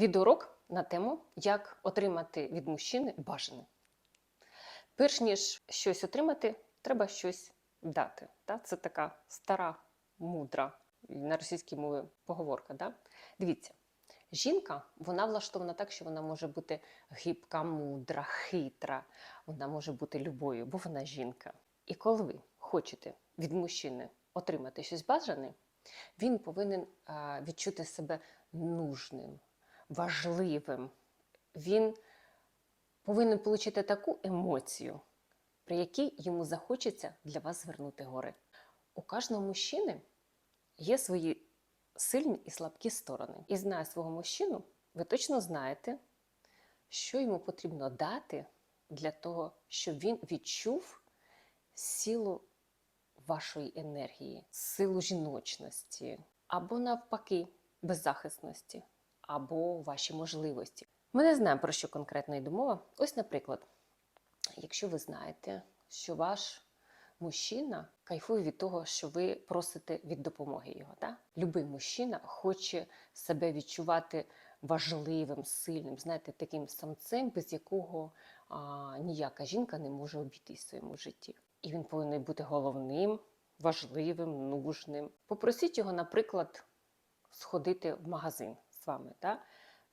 Відеоурок на тему, як отримати від мужчини бажане. Перш ніж щось отримати, треба щось дати. Це така стара, мудра на російській мові поговорка. Дивіться, жінка вона влаштована так, що вона може бути гибка, мудра, хитра, вона може бути любою, бо вона жінка. І коли ви хочете від мужчини отримати щось бажане, він повинен відчути себе нужним, важливим. Він повинен отримати таку емоцію, при якій йому захочеться для вас звернути гори. У кожного мужчини є свої сильні і слабкі сторони. І знає свого мужчину, ви точно знаєте, що йому потрібно дати для того, щоб він відчув силу вашої енергії, силу жіночності, або навпаки, беззахисності, або ваші можливості. Ми не знаємо, про що конкретно йде мова. Ось, наприклад, якщо ви знаєте, що ваш мужчина кайфує від того, що ви просите від допомоги його. Да? Любий мужчина хоче себе відчувати важливим, сильним, знаєте, таким самцем, без якого а, ніяка жінка не може обійтись в своєму житті. І він повинен бути головним, важливим, нужним. Попросіть його, наприклад, сходити в магазин з вами. Да?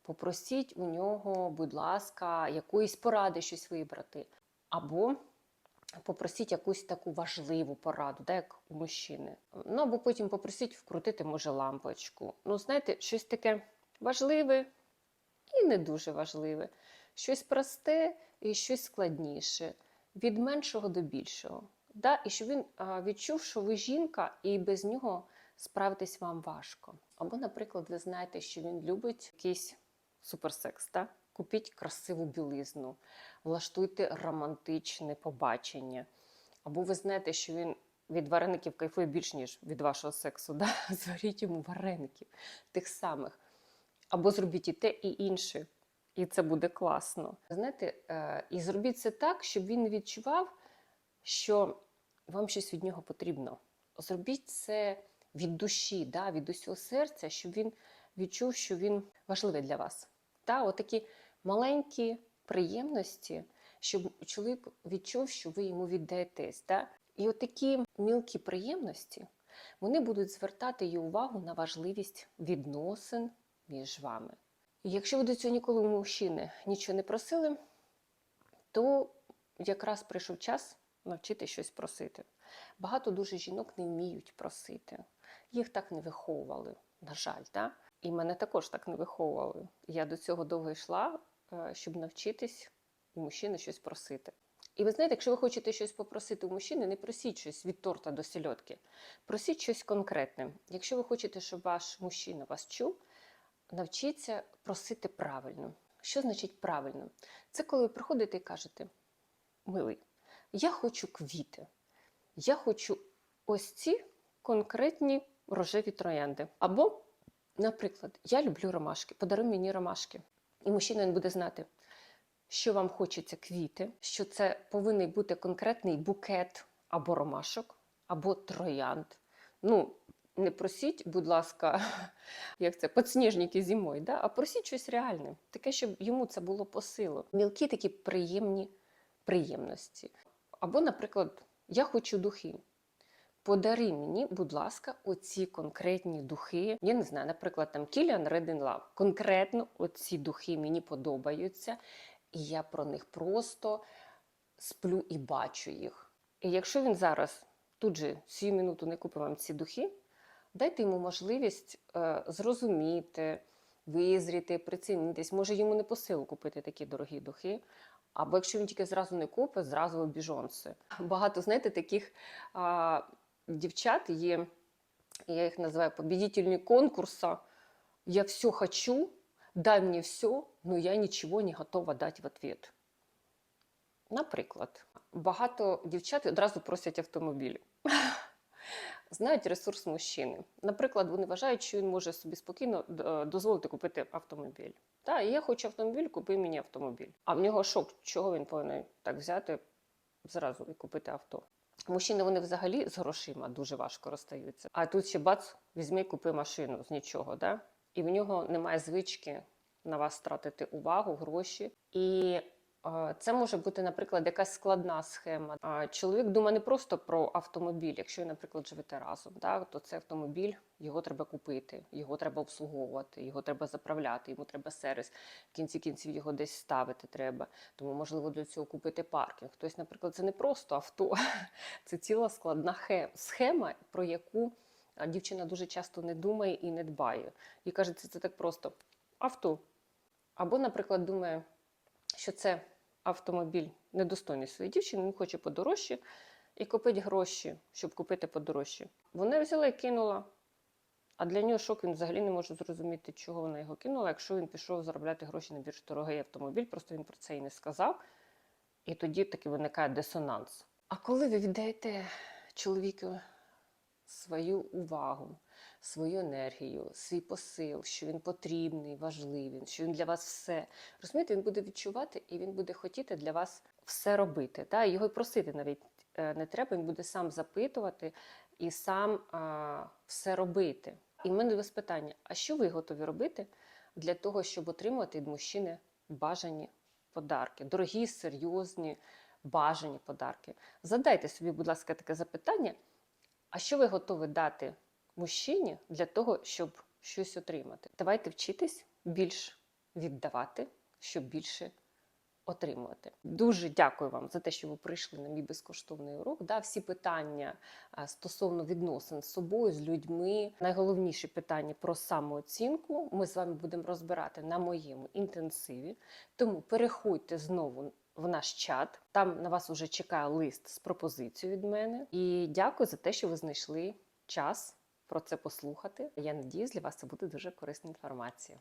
Попросіть у нього, будь ласка, якоїсь поради щось вибрати. Або попросіть якусь таку важливу пораду, да, як у мужчини. Ну або потім попросіть вкрутити, може, лампочку. Ну, знаєте, щось таке важливе і не дуже важливе. Щось просте і щось складніше, від меншого до більшого. Да? І щоб він відчув, що ви жінка, і без нього справитись вам важко. Або, наприклад, ви знаєте, що він любить якийсь суперсекс. Да? Купіть красиву білизну, влаштуйте романтичне побачення. Або ви знаєте, що він від вареників кайфує більш, ніж від вашого сексу. Да? Зваріть йому вареників тих самих. Або зробіть і те, і інше. І це буде класно. Знаєте, е, і зробіть це так, щоб він відчував, що вам щось від нього потрібно. Зробіть це від душі, да, від усього серця, щоб він відчув, що він важливий для вас. Та, отакі маленькі приємності, щоб чоловік відчув, що ви йому віддаєтесь. Та? І отакі мілкі приємності вони будуть звертати її увагу на важливість відносин між вами. І якщо ви до цього ніколи мужчини нічого не просили, то якраз прийшов час навчити щось просити. Багато дуже жінок не вміють просити. Їх так не виховували, на жаль. Да? І мене також так не виховували. Я до цього довго йшла, е, щоб навчитись у мужчини щось просити. І ви знаєте, якщо ви хочете щось попросити у мужчини, не просіть щось від торта до сільотки. Просіть щось конкретне. Якщо ви хочете, щоб ваш мужчина вас чув, навчіться просити правильно. Що значить правильно? Це коли ви приходите і кажете: милий, я хочу квіти, я хочу ось ці конкретні рожеві троянди. Або, наприклад, я люблю ромашки, подаруй мені ромашки. І мужчина він буде знати, що вам хочеться квіти, що це повинен бути конкретний букет або ромашок, або троянд. Ну, не просіть, будь ласка, як це, подсніжники зимою, да? а просіть щось реальне, таке, щоб йому це було по силу. Мілкі такі приємні приємності. Або, наприклад, я хочу духи. Подари мені, будь ласка, оці конкретні духи. Я не знаю, наприклад, там Kilian Red in Love. Конкретно оці духи мені подобаються, і я про них просто сплю і бачу їх. І якщо він зараз тут же цю минуту не купить вам ці духи, дайте йому можливість е, зрозуміти, визріти, прицінитись. Може йому не по силу купити такі дорогі духи. Або якщо він тільки зразу не купить, зразу обіжонси. Багато, знаєте, таких а, дівчат є, я їх називаю победительні конкурсу. Я все хочу, дай мені все, но я нічого не готова дати в ответ. Наприклад, багато дівчат одразу просять автомобіль. Знають ресурс мужчини. Наприклад, вони вважають, що він може собі спокійно е, дозволити купити автомобіль. Та, я хочу автомобіль, купи мені автомобіль. А в нього шок, чого він повинен так взяти зразу і купити авто. Мужчини вони взагалі з грошима дуже важко розстаються. А тут ще бац, візьми, купи машину з нічого. Да? І в нього немає звички на вас тратити увагу, гроші. І це може бути, наприклад, якась складна схема. Чоловік думає не просто про автомобіль. Якщо ви, наприклад, живете разом, да, то цей автомобіль його треба купити, його треба обслуговувати, його треба заправляти, йому треба сервіс. В кінці кінців його десь ставити треба. Тому можливо для цього купити паркінг. Тобто, наприклад, це не просто авто, це ціла складна схема, про яку дівчина дуже часто не думає і не дбає. І каже, це, це так просто авто. Або, наприклад, думає, що це автомобіль недостойний своєї дівчини, він хоче подорожче і купить гроші, щоб купити подорожче. Вона взяла і кинула. А для нього шок він взагалі не може зрозуміти, чого вона його кинула, якщо він пішов заробляти гроші на більш дорогий автомобіль, просто він про це і не сказав. І тоді таки виникає дисонанс. А коли ви віддаєте чоловіку свою увагу, свою енергію, свій посил, що він потрібний, важливий, що він для вас все. Розумієте, він буде відчувати і він буде хотіти для вас все робити. Та? Його й просити навіть е, не треба, він буде сам запитувати і сам а, все робити. І в мене до вас питання: а що ви готові робити для того, щоб отримувати від мужчини бажані подарки? Дорогі, серйозні, бажані подарки. Задайте собі, будь ласка, таке запитання. А що ви готові дати мужчині для того, щоб щось отримати? Давайте вчитись більш віддавати, щоб більше отримувати. Дуже дякую вам за те, що ви прийшли на мій безкоштовний урок. Да, всі питання стосовно відносин з собою, з людьми. Найголовніші питання про самооцінку ми з вами будемо розбирати на моєму інтенсиві. Тому переходьте знову в наш чат. Там на вас вже чекає лист з пропозицією від мене. І дякую за те, що ви знайшли час про це послухати. Я надіюсь, для вас це буде дуже корисна інформація.